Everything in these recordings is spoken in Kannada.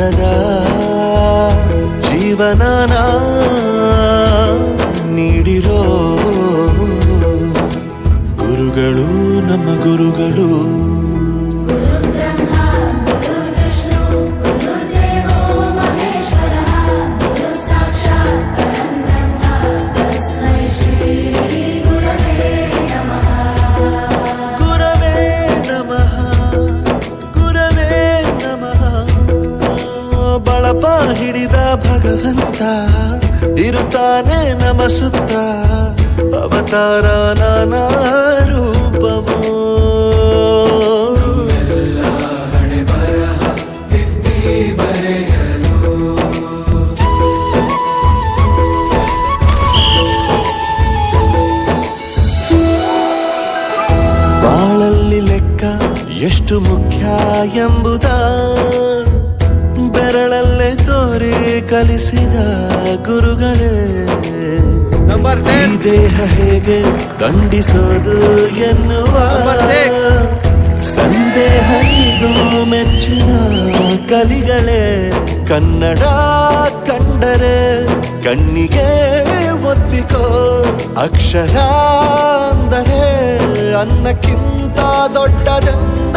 ఉన్నదా జీవనానా? నీడిలో ಹಿಡಿದ ಭಗವಂತ ಇರುತ್ತಾನೆ ನಮಸುತ್ತ. ಅವತಾರ ನಾನಾ ರೂಪವೋ. ಬಾಳಲ್ಲಿ ಲೆಕ್ಕ ಎಷ್ಟು ಮುಖ್ಯ ಎಂಬುದ. ಬೆರಳಲ್ಲೇ ತೋರಿ ಕಲಿಸಿದ ಗುರುಗಳೇ ಈ ದೇಹ ಹೇಗೆ ದಂಡಿಸೋದು ಎನ್ನುವ ಸಂದೇಹ ಇದು ಮೆಚ್ಚಿನ ಕಲಿಗಳೇ. ಕನ್ನಡ ಕಂಡರೆ ಕಣ್ಣಿಗೆ ಒತ್ತಿಕೋ ಅಕ್ಷರ ಅಂದರೆ ಅನ್ನಕ್ಕಿಂತ ದೊಡ್ಡದೆಂದ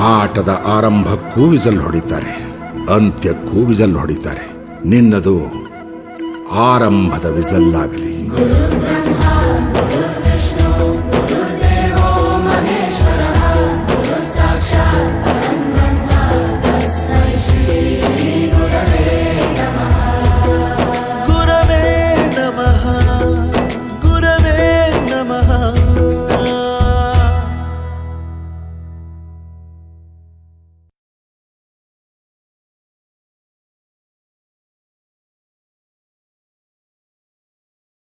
ಆಟದ ಆರಂಭಕ್ಕೂ ವಿಜಲ್ ಹೊಡಿತಾರೆ ಅಂತ್ಯಕ್ಕೂ ವಿಜಲ್ ಹೊಡಿತಾರೆ. ನಿನ್ನದು ಆರಂಭದ ವಿಜಲ್ ಆಗಲಿ